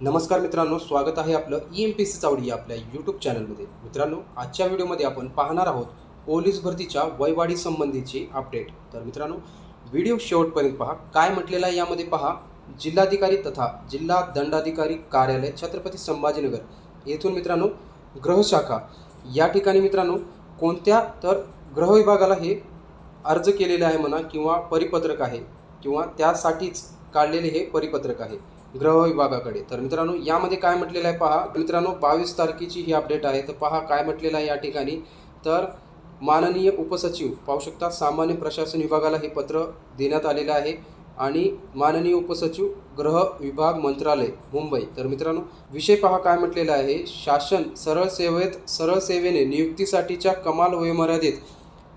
नमस्कार मित्रांनो स्वागत आहे आपलं ई एम पी सी चावडी या आपल्या यूट्यूब चॅनलमध्ये मित्रांनो आजच्या व्हिडिओमध्ये आपण पाहणार आहोत पोलीस भरतीच्या वयवाढी संबंधीची अपडेट तर मित्रांनो व्हिडिओ शेवटपर्यंत पहा. काय म्हटलेलं आहे यामध्ये पहा. जिल्हाधिकारी तथा जिल्हा दंडाधिकारी कार्यालय छत्रपती संभाजीनगर येथून मित्रांनो ग्रहशाखा या ठिकाणी मित्रांनो कोणत्या तर ग्रह विभागाला हे अर्ज केलेले आहे म्हणा किंवा परिपत्रक आहे किंवा त्यासाठीच काढलेले हे परिपत्रक आहे. ग्रह विभागाकडे. तर मित्रांनो यामध्ये काय म्हटलेलं आहे पहा. मित्रांनो बावीस तारखेची ही अपडेट आहे. तर पहा काय म्हटलेलं आहे या ठिकाणी. तर माननीय उपसचिव पाहू शकता सामान्य प्रशासन विभागाला हे पत्र देण्यात आलेलं आहे. आणि माननीय उपसचिव गृह विभाग मंत्रालय मुंबई. तर मित्रांनो विषय पहा काय म्हटलेला आहे. शासन सरळ सेवेत सरळ सेवेने नियुक्तीसाठीच्या कमाल वयोमर्यादेत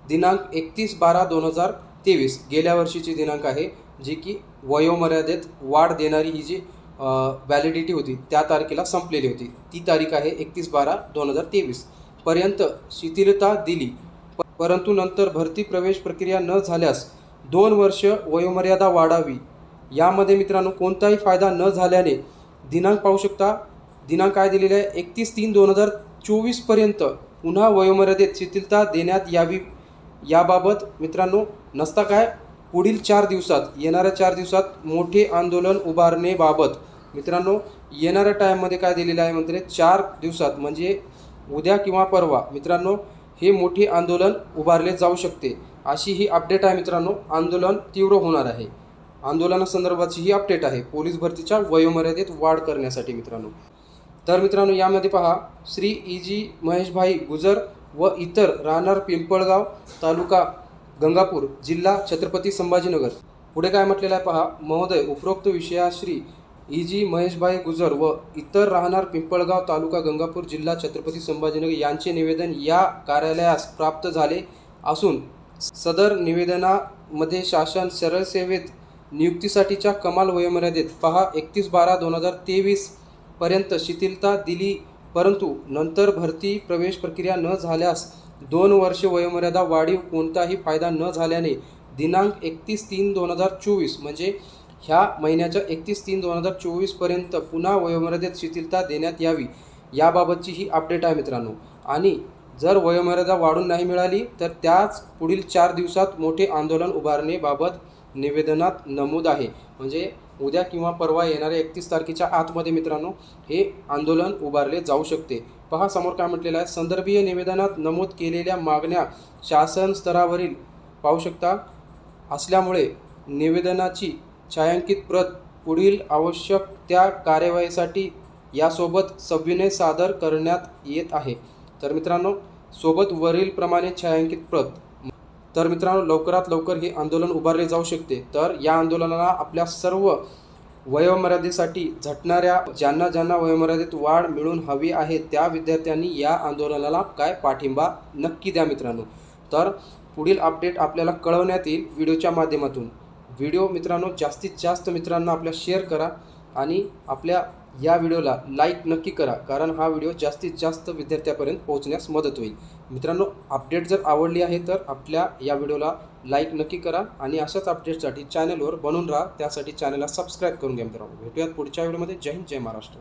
दिनांक एकतीस बारा दोन हजार तेवीस गेल्या वर्षीची दिनांक आहे. जी की वयोमर्यादेत वाढ देणारी ही जी व्हॅलिडिटी होती त्या तारखेला संपलेली होती. ती तारीख आहे एकतीस बारा दोन हजार तेवीस. पर्यंत शिथिलता दिली. प- परंतु नंतर भरती प्रवेश प्रक्रिया न झाल्यास दोन वर्ष वयोमर्यादा वाढावी. यामध्ये मित्रांनो कोणताही फायदा न झाल्याने दिनांक पाहू शकता दिनांक काय दिलेला आहे? एकतीस तीन दोन हजार चोवीसपर्यंत पुन्हा वयोमर्यादेत शिथिलता देण्यात यावी. याबाबत मित्रांनो नसता काय? पुढील चार दिवसात येणाऱ्या चार दिवसात मोठे आंदोलन उभारणेबाबत. मित्रांनो येणाऱ्या टाईममध्ये काय दिलेलं आहे म्हणजे चार दिवसात म्हणजे उद्या किंवा परवा. मित्रांनो हे मोठे आंदोलन उभारले जाऊ शकते. अशी ही अपडेट आहे मित्रांनो. आंदोलन तीव्र होणार आहे. आंदोलनासंदर्भाची ही अपडेट आहे. पोलीस भरतीच्या वयोमर्यादेत वाढ करण्यासाठी मित्रांनो. तर मित्रांनो यामध्ये पहा. श्री ई जी महेशभाई गुजर व इतर राहणार पिंपळगाव तालुका गंगापूर जिल्हा छत्रपती संभाजीनगर. पुढे काय म्हटलेलं आहे पहा महोदय उपरोक्त विषया श्री ई जी महेशभाई गुजर व इतर राहणार पिंपळगाव तालुका गंगापूर जिल्हा छत्रपती संभाजीनगर यांचे निवेदन या कार्यालयास प्राप्त झाले असून सदर निवेदनामध्ये शासन सरळ सेवेत नियुक्तीसाठीच्या कमाल वयोमर्यादेत पहा एकतीस बारा दोन हजार तेवीस पर्यंत शिथिलता दिली परंतु नंतर भरती प्रवेश प्रक्रिया न झाल्यास दोन वर्ष वयोमर्यादा वाढीव कोणताही फायदा न झाल्याने दिनांक एकतीस तीन दोन हजार चोवीस म्हणजे ह्या महिन्याच्या एकतीस तीन दोन हजार चोवीसपर्यंत पुन्हा वयोमर्यादेत शिथिलता देण्यात यावी याबाबतची ही अपडेट आहे मित्रांनो. आणि जर वयोमर्यादा वाढून नाही मिळाली तर त्याच पुढील चार दिवसात मोठे आंदोलन उभारणेबाबत निवेदनात नमूद आहे. म्हणजे उद्या किंवा परवा येणाऱ्या एकतीस तारखेच्या आतमध्ये मित्रांनो हे आंदोलन उभारले जाऊ शकते. पहा समोर काय म्हटलेलं आहे. संदर्भीय निवेदनात नमूद केलेल्या मागण्या शासन स्तरावरील पाहू शकता. असल्यामुळे निवेदनाची छायांकित प्रत पुढील आवश्यक त्या कार्यवाहीसाठी यासोबत सविनय सादर करण्यात येत आहे. तर मित्रांनो सोबत वरीलप्रमाणे छायांकित प्रत तर मित्रांनो लवकरात लवकर हे आंदोलन उभारले जाऊ शकते. तर या आंदोलनाला आपल्या सर्व वयोमर्यादेसाठी झटणाऱ्या ज्यांना ज्यांना वयोमर्यादेत वाढ मिळून हवी आहे त्या विद्यार्थ्यांनी या आंदोलनाला काय पाठिंबा नक्की द्या मित्रांनो. तर पुढील अपडेट आपल्याला कळवण्यात येईल व्हिडिओच्या माध्यमातून. व्हिडिओ मित्रांनो जास्तीत जास्त मित्रांना आपल्या शेअर करा आणि आपल्या या व्हिडिओला लाईक नक्की करा कारण हा व्हिडिओ जास्तीत जास्त विद्यार्थ्यापर्यंत पोहोचण्यास मदत होईल. मित्रांनो अपडेट जर आवडली आहे तर आपल्या या व्हिडिओला लाईक नक्की करा आणि अशाच अपडेटसाठी चॅनलवर बनून राहा. त्यासाठी चॅनलला सबस्क्राईब करून घ्या मित्रांनो. भेटूयात पुढच्या व्हिडिओमध्ये. जय हिंद जय महाराष्ट्र.